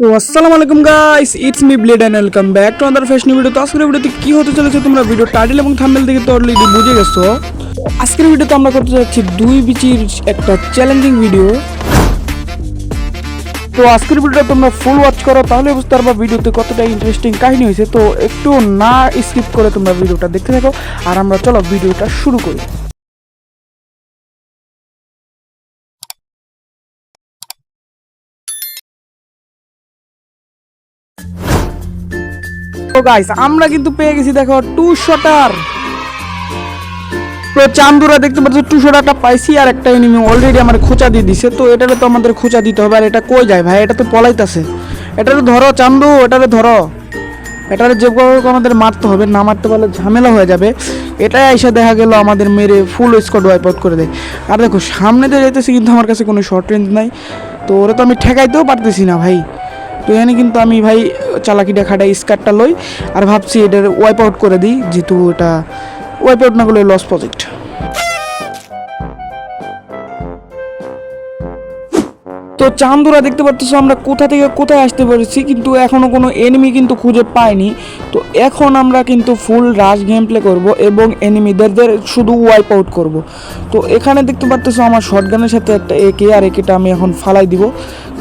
তো আসসালামু আলাইকুম guys it's me blade and welcome back to other fashion video তো আজকের ভিডিওতে কি হতে চলেছে তোমরা ভিডিও টাইটেল এবং থাম্বনেল দেখে তো অলরেডি বুঝে গেছো, আজকের ভিডিওতে আমরা করতে যাচ্ছি দুই বিচির একটা চ্যালেঞ্জিং ভিডিও তো আজকের ভিডিওটা তোমরা ফুল ওয়াচ করো, তাহলে বুঝতে পারবা ভিডিওতে কতটা ইন্টারেস্টিং কাহিনী হয়েছে। তো একটু না স্কিপ করে তোমরা ভিডিওটা দেখতে থাকো। আর আমরা চলো ভিডিওটা শুরু করি। তো গাইস আমরা কিন্তু পেয়ে গেছি দেখো টু শটার তো চান্দুরা দেখতে পাচ্ছ টু শটারটা পাইছি আর একটা এনিমি অলরেডি আমার খোঁচা দিয়ে দিছে। তো এটারে তো আমাদের খোঁচা দিতে হবে, আর এটা কই যায় ভাই? এটা তো পলাইতাছে। এটারে ধরো চান্দু এটারে ধরো। এটারে যে আমাদের মারতে হবে, না মারতে পারলে ঝামেলা হয়ে যাবে। এটাই এসে দেখা গেল আমাদের মেরে ফুল স্কোয়াড ওয়াইপ আউট করে দেয়। আর দেখো, সামনে দিয়ে যাইতেছি কিন্তু আমার কাছে কোনো শর্ট রেঞ্জ নাই। তো ওরা তো আমি ঠেকাইতেও পারতেছি না ভাই। তো এখানে কিন্তু আমি ভাই চালাকিটা খাটাই স্কার্টটা লই আর ভাবছি এটার ওয়াইপ আউট করে দিই, যেহেতু এটা ওয়াইপ আউট না করলে লস প্রজেক্ট তো চান্দুরা দেখতে পাচ্ছ আমরা কোথা থেকে কোথায় আসতে পেরেছি, কিন্তু এখনও কোনো এনিমি কিন্তু খুঁজে পাইনি। তো এখন আমরা কিন্তু ফুল রাশ গেম প্লে করব এবং এনিমিদের শুধু ওয়াইপ আউট করব। তো এখানে দেখতে পাচ্ছ আমার শর্টগানের সাথে একটা একে আর একেটা আমি এখন ফালাই দিব।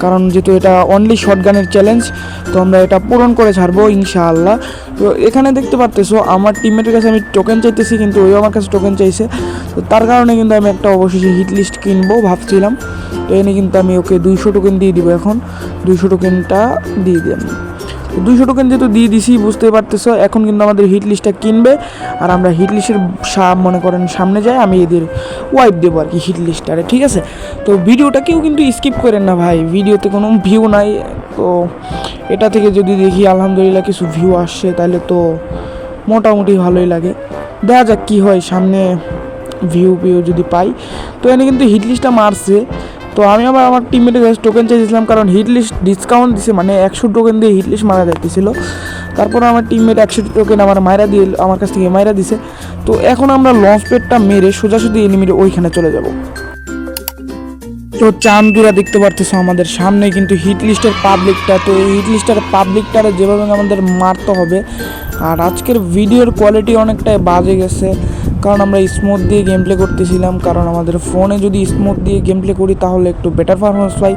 কারণ যেহেতু এটা অনলি শর্টগানের চ্যালেঞ্জ তো আমরা এটা পূরণ করে ছাড়বো ইনশাআল্লাহ। তো এখানে দেখতে পারতেছো আমার টিমমেটের কাছে আমি টোকেন চাইতেছি, কিন্তু ওই আমার কাছে টোকেন চাইছে। তো তার কারণে কিন্তু আমি একটা অবশেষে হিট লিস্ট কিনবো ভাবছিলাম। তো এনে কিন্তু আমি ওকে দুইশো টোকেন দিয়ে দিব এখন। দুইশো টোকেনটা দিয়ে দিই আমি দুইশো টোকেন যেহেতু দিয়ে দিছি বুঝতে পারতেছো, এখন কিন্তু আমাদের হিট লিস্টটা কিনবে। আর আমরা হিট লিস্টের মনে করেন, সামনে যাই, আমি এদের ওয়াইপ দেবো আর কি হিট লিস্টারে ঠিক আছে? তো ভিডিওটা কেউ কিন্তু স্কিপ করেন না ভাই, ভিডিওতে কোনো ভিউ নাই। তো এটা থেকে যদি দেখি, আলহামদুলিল্লাহ কিছু ভিউ আসছে, তাহলে তো মোটামুটি ভালোই লাগে। দেখা যাক কী হয়, সামনে ভিউ ভিউ যদি পাই। তো এনে কিন্তু হিট লিস্টটা মারছে। তো আমি আবার আমার টিমমেটের কাছে টোকেন চাইছিলাম কারণ হিট লিস্ট ডিসকাউন্ট দিছে মানে একশো টোকেন দিয়ে হিট লিস্ট মারা যাইতেছিল। তারপর আমার টিমমেট একশো টোকেন আমার মায়েরা দিয়ে, আমার কাছ থেকে মায়েরা দিছে। তো এখন আমরা লঞ্চ প্যাডটা মেরে সোজাসুজি এনিমির ওইখানে চলে যাব। তো চান্দুরা দেখতে পারতেছো আমাদের সামনে, কিন্তু হিট লিস্টের পাবলিকটা তো এই হিট লিস্টের পাবলিকটারে যেভাবে আমাদের মারতে হবে আর আজকের ভিডিওর কোয়ালিটি অনেকটাই বাজে গেছে, কারণ আমরা স্মুথ দিয়ে গেম প্লে করতেছিলাম, কারণ আমাদের ফোনে যদি স্মুথ দিয়ে গেম প্লে করি তাহলে একটু বেটার পারফরমেন্স পাই।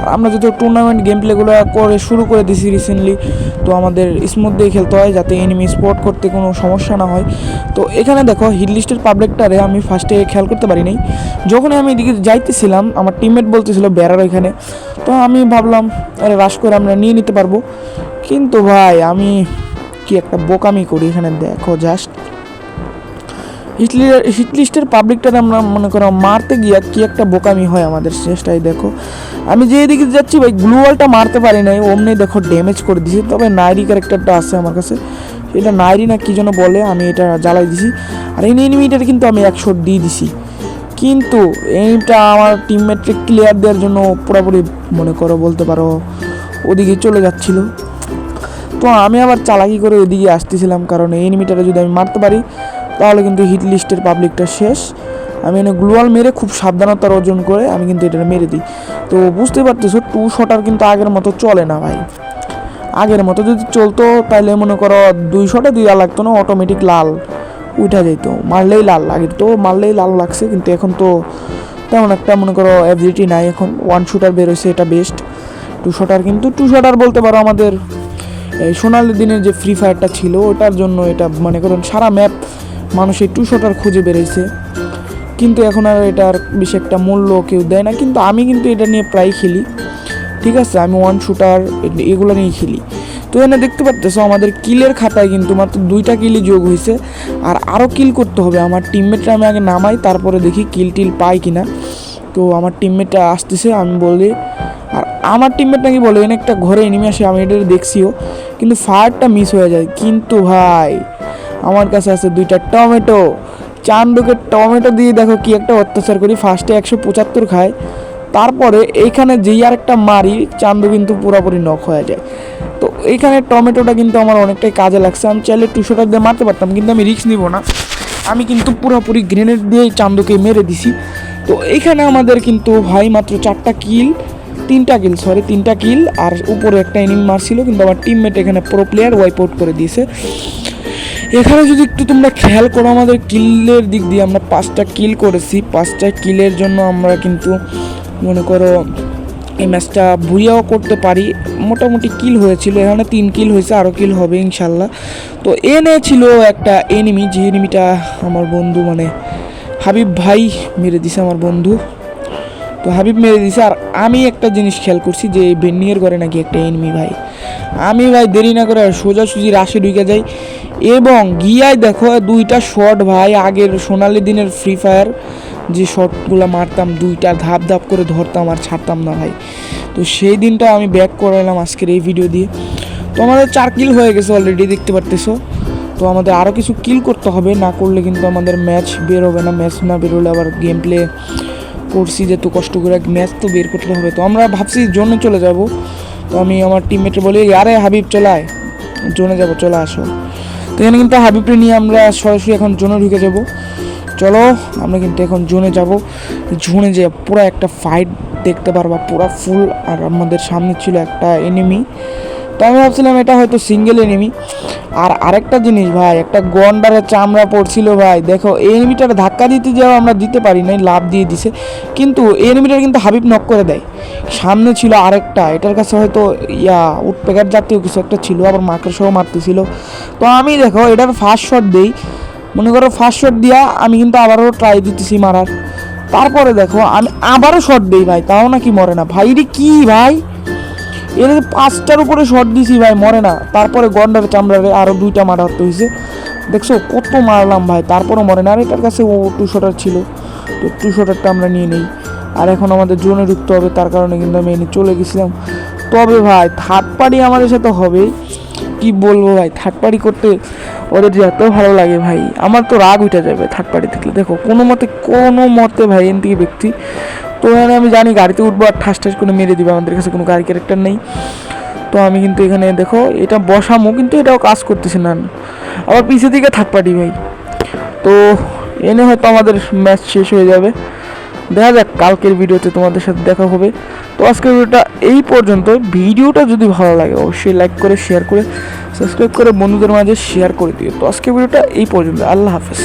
আর আমরা যেহেতু টুর্নামেন্ট গেম প্লেগুলো করে শুরু করে দিছি রিসেন্টলি তো আমাদের স্মুথ দিয়ে খেলতে হয় যাতে এনিমি স্পট করতে কোনো সমস্যা না হয়। তো এখানে দেখো হিট লিস্টের পাবলিকটারে আমি ফার্স্টে খেয়াল করতে পারি নাই। যখনই আমি এদিকে যাইতেছিলাম, আমার টিমমেট বলতেছিল বেড়ার ওইখানে তো আমি ভাবলাম, আরে রাশ করে আমরা নিয়ে নিতে পারব। কিন্তু ভাই, আমি কি একটা বোকামি করি এখানে, দেখো জাস্ট হিট লিস্টের পাবলিকটা আমরা মনে করো মারতে গিয়া কি একটা বোকামি হয় আমাদের শেষটাই দেখো। আমি যে এদিকে যাচ্ছি ভাই গ্লুয়ালটা মারতে পারি নাই, অমনি দেখো ড্যামেজ করে দিছি, তবে নাইরি ক্যারেক্টারটা আছে আমার কাছে। এটা নাইরি না কী যেন বলে, আমি এটা জ্বালাই দিছি। আর এই এনিমিটার কিন্তু আমি একশো দিয়ে দিছি। কিন্তু এইটা আমার টিমমেটকে ক্লিয়ার দেওয়ার জন্য পুরোপুরি মনে করো বলতে পারো, ওদিকে চলে যাচ্ছিল। তো আমি আবার চালাকি করে ওইদিকে আসতেছিলাম, কারণ এই এনিমিটারে যদি আমি মারতে পারি, তাহলে কিন্তু হিট লিস্টের পাবলিকটা শেষ। আমি এনে গ্লোয়াল মেরে খুব সাবধানতার অর্জন করে আমি কিন্তু এটা মেরে দিই। তো বুঝতে পারতেছো টু শটার কিন্তু আগের মতো চলে না ভাই। আগের মতো যদি চলতো তাহলে মনে করো দুই শটে দুই লাগতো না অটোমেটিক লাল উঠা যেত মারলেই লাল লাগে তো, মারলেই লাল লাগছে, কিন্তু এখন তো তেমন একটা মনে করো অ্যাবিলিটি নাই। এখন ওয়ান শুটার বেরোচ্ছে এটা বেস্ট টু শটার কিন্তু টু শটার বলতে পারো আমাদের সোনালি দিনের যে ফ্রি ফায়ারটা ছিল, ওটার জন্য এটা মনে করুন সারা ম্যাপ মানুষ এই টু শটার খুঁজে বেড়েছে। কিন্তু এখন আর এটার বেশি একটা মূল্য কেউ দেয় না। কিন্তু আমি কিন্তু এটা নিয়ে প্রায় খেলি। ঠিক আছে, আমি ওয়ান শুটার এগুলো নিয়ে খেলি। তো এখানে দেখতে পারতেছো, আমাদের কিলের খাতায় কিন্তু মাত্র দুইটা কিলই যোগ হয়েছে। আর আরও কিল করতে হবে। আমার টিমমেটরা আমি আগে নামাই, তারপরে দেখি কিল টিল পাই কিনা। তো আমার টিমমেটটা আসতেছে, আমি বলি আমার টিমমেট নাকি বলে, এনে একটা ঘরে এনিমি আসে, আমি এটা দেখছিও। কিন্তু ফায়ারটা মিস হয়ে যায়। কিন্তু ভাই, আমার কাছে আছে দুইটা টমেটো। চান্দুকে টমেটো দিয়ে দেখো কি একটা অত্যাচার করি। ফার্স্টে একশো পঁচাত্তর খায়, তারপরে এইখানে যেই আর একটা মারি, চান্দু কিন্তু পুরোপুরি নখ হয়ে যায়। তো এইখানে টমেটোটা কিন্তু আমার অনেকটাই কাজে লাগছে। আমি চাইলে টুশোটা দিয়ে মারতে পারতাম, কিন্তু আমি রিস্ক নিব না। আমি কিন্তু পুরোপুরি গ্রেনেড দিয়ে চান্দুকে মেরে দিছি। তো এইখানে আমাদের কিন্তু ভাই মাত্র চারটা কিল তিনটা কিল সরি তিনটা কিল আর উপরে একটা এনিমি মারছিল, কিন্তু আমার টিমমেট এখানে প্রো প্লেয়ার ওয়াইপ আউট করে দিয়েছে। এখানে যদি একটু তোমরা খেয়াল করো, আমাদের কিলের দিক দিয়ে আমরা পাঁচটা কিল করেছি। পাঁচটা কিলের জন্য আমরা কিন্তু, মনে করো, এই ম্যাচটা ভুইয়াও করতে পারি। মোটামুটি কিল হয়েছিল, এখানে তিন কিল হয়েছে আরও কিল হবে ইনশাল্লাহ তো এনে ছিল একটা এনিমি যে এনিমিটা আমার বন্ধু মানে হাবিব ভাই মেরে দিছে আমার বন্ধু। তো হাবিব মেরে দিছে। আর আমি একটা জিনিস খেয়াল করছি যে বেন্নিয়ের ঘরে নাকি একটা এনিমি ভাই। আমি ভাই দেরি না করে সোজাসুজি রাশে ঢুকে যাই। এবং গিয়ায় দেখো, দুইটা শট ভাই, আগের সোনালি দিনের ফ্রি ফায়ার যে শটগুলো মারতাম, দুইটা ধাপ ধাপ করে ধরতাম আর ছাড়তাম না ভাই। তো সেই দিনটা আমি ব্যাক করালাম আজকের এই ভিডিও দিয়ে। তো আমাদের চার কিল হয়ে গেছে অলরেডি দেখতে পারতেছো? তো আমাদের আরও কিছু কিল করতে হবে, না করলে কিন্তু আমাদের ম্যাচ বেরোবে না ম্যাচ না বেরোলে আবার গেম প্লে করছি যে তো কষ্ট করে ম্যাচ তো বের করতে হবে। তো আমরা ভাবছি জোনে চলে যাব। তো আমি আমার টিমমেটে বলি আরে হাবিব চলায় জোনে যাব, চলে আসো। তো এখানে কিন্তু হাবিবকে নিয়ে আমরা সরাসরি এখন জোনে ঢুকে যাব। চলো, আমরা কিন্তু এখন জোনে যাব। জোনে যে পুরো একটা ফাইট দেখতে পারবা। পুরো ফুল আর আমাদের সামনে ছিল একটা এনিমি তো আমি ভাবছিলাম এটা হয়তো সিঙ্গেল এনিমি আর আরেকটা জিনিস ভাই, একটা গন্ডারের চামড়া পড়ছিল ভাই। দেখো, এই এনিমিটার ধাক্কা দিতে যাও, আমরা দিতে পারি নাই, লাভ দিয়ে দিছে। কিন্তু এই এনিমিটার কিন্তু হাবিব নক করে দেয়। সামনে ছিল আরেকটা, এটার কাছে হয়তো ইয়া, উটপেকার জাতীয় কিছু একটা ছিল, আবার মাকের সহ মারতেছিল। তো আমি দেখো, এটার ফার্স্ট শট দিই। মনে করো ফার্স্ট শট দিয়া আমি কিন্তু আবারও ট্রাই দিতেছি মারার। তারপরে দেখো, আমি আবারও শট দিই ভাই, তাও নাকি মরে না। ভাই রে কি ভাই? এর পাঁচটার উপরে শট দিছি ভাই, মরে না। তারপরে গন্ডার চামড়ারে আরও দুইটা মারা হতে হয়েছে দেখছ, কত মারলাম ভাই, তারপরও মরে না। আর এটার কাছে ও টু শটার ছিল। তো টু শটারটা আমরা নিয়ে নিই। আর এখন আমাদের জোনে ঢুকতে হবে, তার কারণে কিন্তু আমি এনে চলে গেছিলাম। তবে ভাই থার্ড পার্টি আমাদের সাথে হবে। কি বলব ভাই থার্ড পার্টি করতে ওদের এত ভালো লাগে ভাই। আমার তো রাগ উঠে যাবে থার্ড পার্টি দেখলে। দেখো, কোনো মতে কোনো মতে ভাই এন থেকে ব্যক্তি তো এখানে আমি জানি গাড়িতে উঠবো আর ঠাস ঠাস করে মেরে দিবে, আমাদের কাছে কোনো গাড়ি ক্যারেক্টার নেই। তো আমি কিন্তু এখানে দেখো, এটা বসামো, কিন্তু এটাও কাজ করতেছে না। আবার পিছিয়ে দিকে থাক পার্টি ভাই। তো এনে হয়তো আমাদের ম্যাচ শেষ হয়ে যাবে। দেখা যাক, কালকের ভিডিওতে তোমাদের সাথে দেখা হবে। তো আজকের ভিডিওটা এই পর্যন্ত ভিডিওটা যদি ভালো লাগে, অবশ্যই লাইক করে শেয়ার করে সাবস্ক্রাইব করে, বন্ধুদের মাঝে শেয়ার করে দিও। তো আজকের ভিডিওটা এই পর্যন্ত। আল্লাহ হাফেজ।